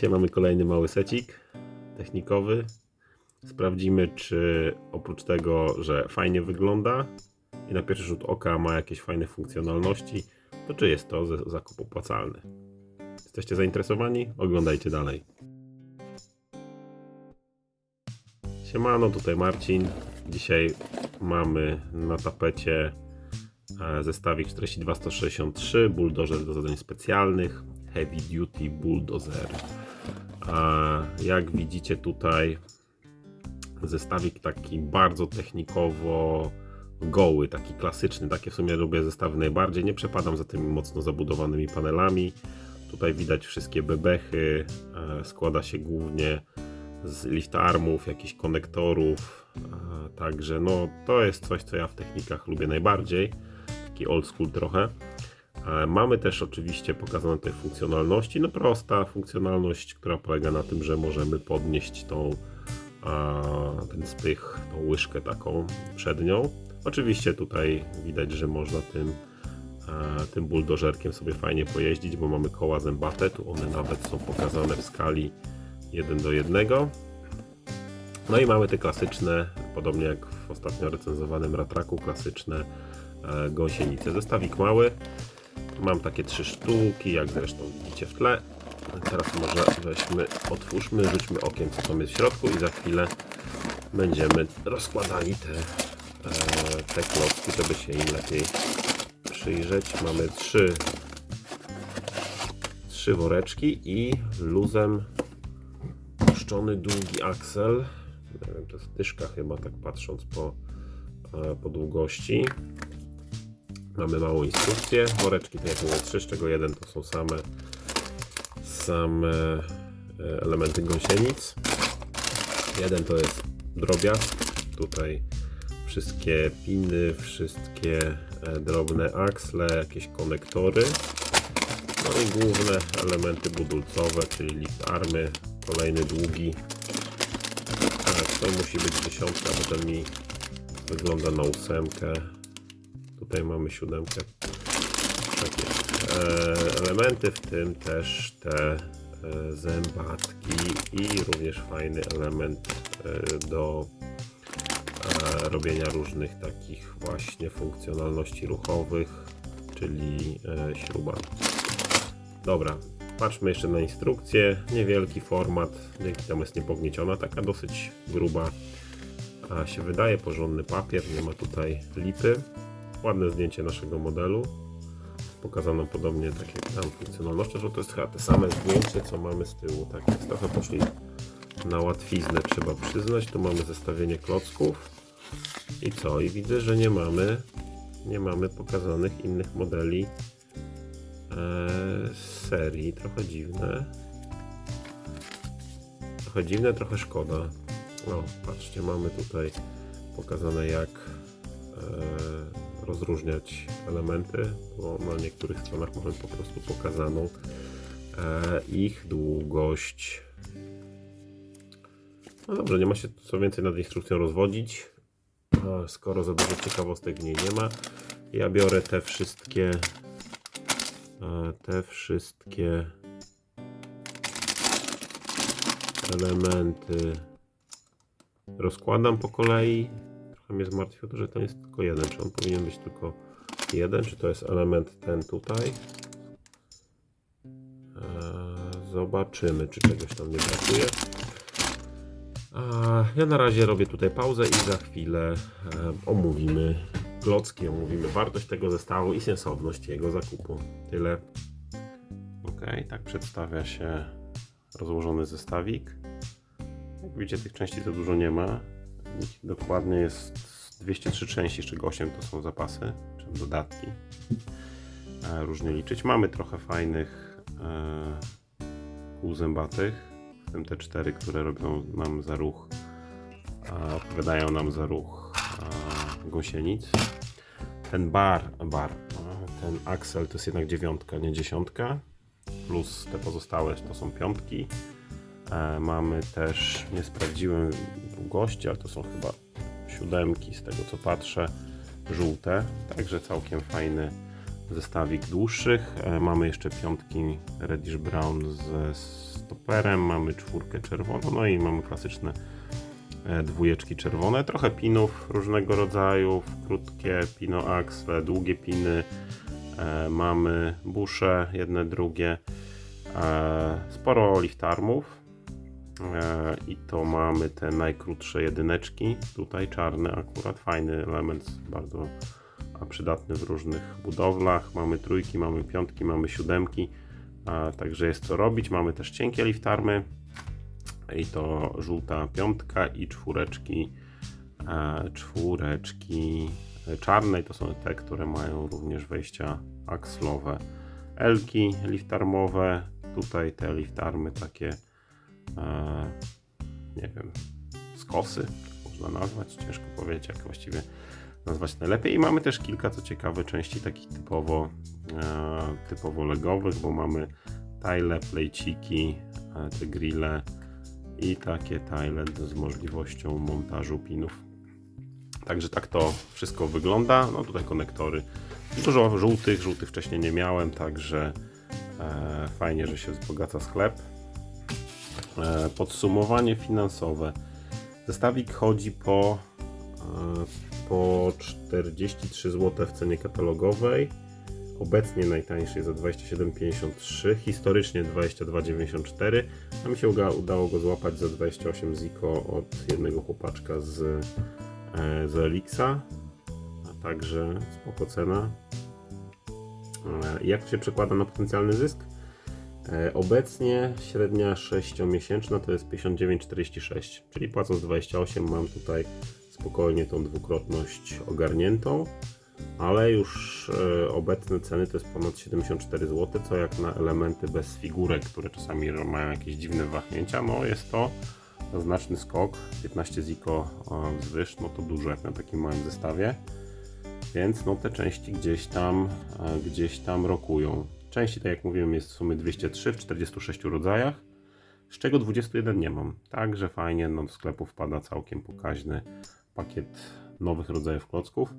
Dzisiaj mamy kolejny mały secik technikowy. Sprawdzimy, czy oprócz tego, że fajnie wygląda i na pierwszy rzut oka ma jakieś fajne funkcjonalności, to czy jest to zakup opłacalny. Jesteście zainteresowani? Oglądajcie dalej. Siemano, tutaj Marcin. Dzisiaj mamy na tapecie e, zestawik 42163, bulldozer do zadań specjalnych, heavy duty bulldozer. Jak widzicie tutaj zestawik taki bardzo technikowo goły, taki klasyczny, takie w sumie lubię zestawy najbardziej, nie przepadam za tymi mocno zabudowanymi panelami. Tutaj widać wszystkie bebechy, e, składa się głównie z lift armów, jakichś konektorów, e, także no to jest coś, co ja w technikach lubię najbardziej, taki old school trochę. E, Mamy też oczywiście pokazane tutaj funkcjonalności, no prosta funkcjonalność, która polega na tym, że możemy podnieść tą ten spych, tą łyżkę taką przednią. Oczywiście tutaj widać, że można tym, e, tym buldożerkiem sobie fajnie pojeździć, bo mamy koła zębate, tu one nawet są pokazane w skali 1 do 1. No i mamy te klasyczne, podobnie jak w ostatnio recenzowanym ratraku, klasyczne e, gąsienice. Zestawik mały, mam takie trzy sztuki, jak zresztą widzicie w tle. Teraz może weźmy, otwórzmy, rzućmy okiem co tam jest w środku i za chwilę będziemy rozkładali te, e, te klocki, żeby się im lepiej przyjrzeć. Mamy trzy, trzy woreczki i luzem puszczony długi aksel. To jest dyszka chyba, tak patrząc po, e, po długości. Mamy małą instrukcję. Woreczki, tak jak mówię, trzy, z czego jeden to są same, same e, elementy gąsienic. Jeden to jest drobiazg. Tutaj wszystkie piny, wszystkie e, drobne aksle, jakieś konektory. No i główne elementy budulcowe, czyli lift army, kolejny długi. Tak, to musi być dziesiątka, bo ten mi wygląda na ósemkę. Tutaj mamy siódemkę. Tak jest. E, elementy, w tym też te e, zębatki i również fajny element e, do e, robienia różnych takich właśnie funkcjonalności ruchowych, czyli śruba. Dobra, patrzmy jeszcze na instrukcję. Niewielki format, dzięki temu jest niepognieciona, taka dosyć gruba. A się wydaje porządny papier, nie ma tutaj lipy. Ładne zdjęcie naszego modelu. Pokazano podobnie tak jak tam funkcjonalnością, że to jest chyba te same zdjęcie, co mamy z tyłu. Tak jest, trochę poszli na łatwiznę, trzeba przyznać. Tu mamy zestawienie klocków. I co? I widzę, że nie mamy, nie mamy pokazanych innych modeli e, z serii. Trochę dziwne. Trochę dziwne, trochę szkoda. No, patrzcie, mamy tutaj pokazane jak e, rozróżniać elementy, bo na niektórych stronach mamy po prostu pokazaną e, ich długość. No dobrze, nie ma się co więcej nad instrukcją rozwodzić. A, skoro za dużo ciekawostek w niej nie ma, ja biorę te wszystkie e, te wszystkie elementy rozkładam po kolei. Trochę mnie zmartwiło to, że ten jest tylko jeden. Czy on powinien być tylko jeden? Czy to jest element ten tutaj? Eee, Zobaczymy, czy czegoś tam nie brakuje. A ja na razie robię tutaj pauzę i za chwilę e, omówimy klocki, omówimy wartość tego zestawu i sensowność jego zakupu. Tyle. Ok, tak przedstawia się rozłożony zestawik. Jak widzicie, tych części to dużo nie ma. Dokładnie jest 203 części, z czego 8 to są zapasy, czy dodatki. E, Różnie liczyć. Mamy trochę fajnych e, kół zębatych, w tym te cztery, które robią nam za ruch, a odpowiadają nam za ruch e, gąsienic. Ten bar, bar, e, ten aksel to jest jednak dziewiątka, nie dziesiątka, plus te pozostałe to są piątki. E, mamy też, nie sprawdziłem długości, ale to są chyba siódemki z tego co patrzę, żółte, także całkiem fajny zestawik dłuższych. E, Mamy jeszcze piątki Reddish Brown ze stoperem, mamy czwórkę czerwoną, no i mamy klasyczne e, dwójeczki czerwone. Trochę pinów różnego rodzaju, krótkie pino axle, długie piny. Mamy busze, jedne, drugie. Sporo liftarmów. E, I to mamy te najkrótsze jedyneczki. Tutaj czarny akurat, fajny element, bardzo przydatny w różnych budowlach. Mamy trójki, mamy piątki, mamy siódemki, także jest co robić. Mamy też cienkie liftarmy i to żółta piątka i czwóreczki, e, czwóreczki czarne i to są te, które mają również wejścia akslowe. Elki liftarmowe, tutaj te liftarmy takie, e, nie wiem, skosy można nazwać, ciężko powiedzieć jak właściwie nazwać najlepiej. I mamy też kilka, co ciekawe, części takich typowo, e, typowo legowych, bo mamy tile, plejciki, e, te grille i takie tile z możliwością montażu pinów. Także tak to wszystko wygląda. No tutaj konektory. Dużo żółtych, żółtych wcześniej nie miałem, także e, fajnie, że się wzbogaca sklep. E, podsumowanie finansowe. Zestawik chodzi po e, po 43 zł w cenie katalogowej. Obecnie najtańszy za 27,53, historycznie 22,94. A mi się uda, udało go złapać za 28 ziko od jednego chłopaczka z, e, z Elixa. A także spoko cena. Jak to się przekłada na potencjalny zysk? E, Obecnie średnia 6-miesięczna to jest 59,46, czyli płacąc 28 mam tutaj spokojnie tą dwukrotność ogarniętą, ale już e, obecne ceny to jest ponad 74 zł, co jak na elementy bez figurek, które czasami mają jakieś dziwne wahnięcia, no jest to znaczny skok, 15 ziko e, wzwyż, no to dużo jak na takim małym zestawie, więc no te części gdzieś tam, gdzieś tam rokują. Części, tak jak mówiłem, jest w sumie 203 w 46 rodzajach, z czego 21 nie mam. Także fajnie, no do sklepu wpada całkiem pokaźny pakiet nowych rodzajów klocków.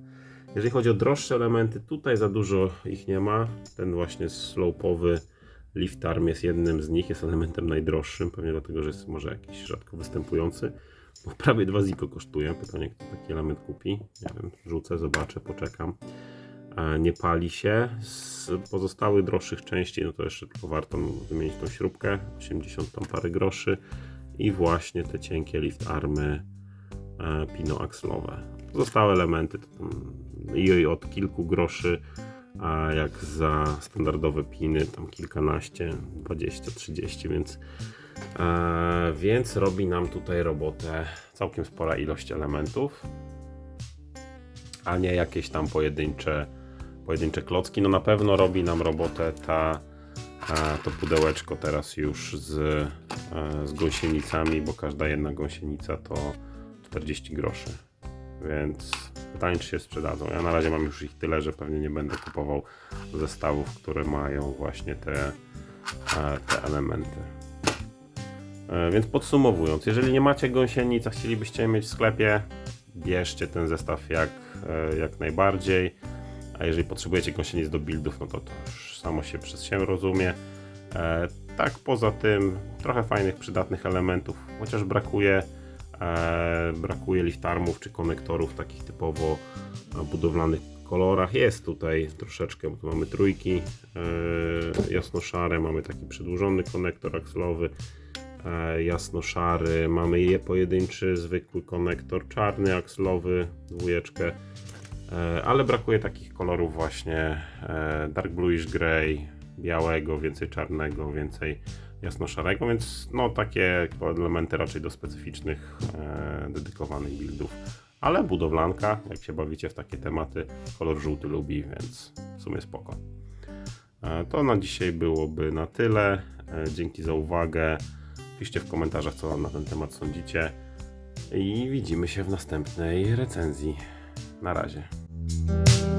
Jeżeli chodzi o droższe elementy, tutaj za dużo ich nie ma. Ten właśnie slope'owy lift arm jest jednym z nich, jest elementem najdroższym, pewnie dlatego, że jest może jakiś rzadko występujący. Bo prawie 2 ziko kosztuje. Pytanie, kto taki element kupi. Nie wiem, rzucę, zobaczę, poczekam. Nie pali się. Z pozostałych droższych części, no to jeszcze tylko warto wymienić tą śrubkę, 80 tam parę groszy. I właśnie te cienkie lift army E, pinoakslowe. Pozostałe elementy to tam i od kilku groszy, a jak za standardowe piny tam kilkanaście, 20, 30, więc, e, więc robi nam tutaj robotę całkiem spora ilość elementów, a nie jakieś tam pojedyncze, pojedyncze klocki. No na pewno robi nam robotę ta to pudełeczko teraz już z, z gąsienicami, bo każda jedna gąsienica to 40 groszy. Więc pytanie, czy się sprzedadzą. Ja na razie mam już ich tyle, że pewnie nie będę kupował zestawów, które mają właśnie te, te elementy. E, więc podsumowując, jeżeli nie macie gąsienic, a chcielibyście mieć w sklepie, bierzcie ten zestaw jak, e, jak najbardziej. A jeżeli potrzebujecie gąsienic do buildów, no to to już samo się przez się rozumie. Tak, poza tym trochę fajnych, przydatnych elementów, chociaż brakuje e, brakuje liftarmów czy konektorów takich typowo budowlanych kolorach. Jest tutaj troszeczkę, bo tu mamy trójki e, jasno-szare, mamy taki przedłużony konektor akslowy e, jasno-szary, mamy je pojedynczy zwykły konektor czarny akslowy, dwójeczkę, e, ale brakuje takich kolorów właśnie e, dark bluish grey, białego, więcej czarnego, więcej jasno-szarego, więc no takie elementy raczej do specyficznych, e, dedykowanych buildów. Ale budowlanka, jak się bawicie w takie tematy, kolor żółty lubi, więc w sumie spoko. E, to na dzisiaj byłoby na tyle. E, dzięki za uwagę. Piszcie w komentarzach, co na ten temat sądzicie. I widzimy się w następnej recenzji. Na razie. Thank you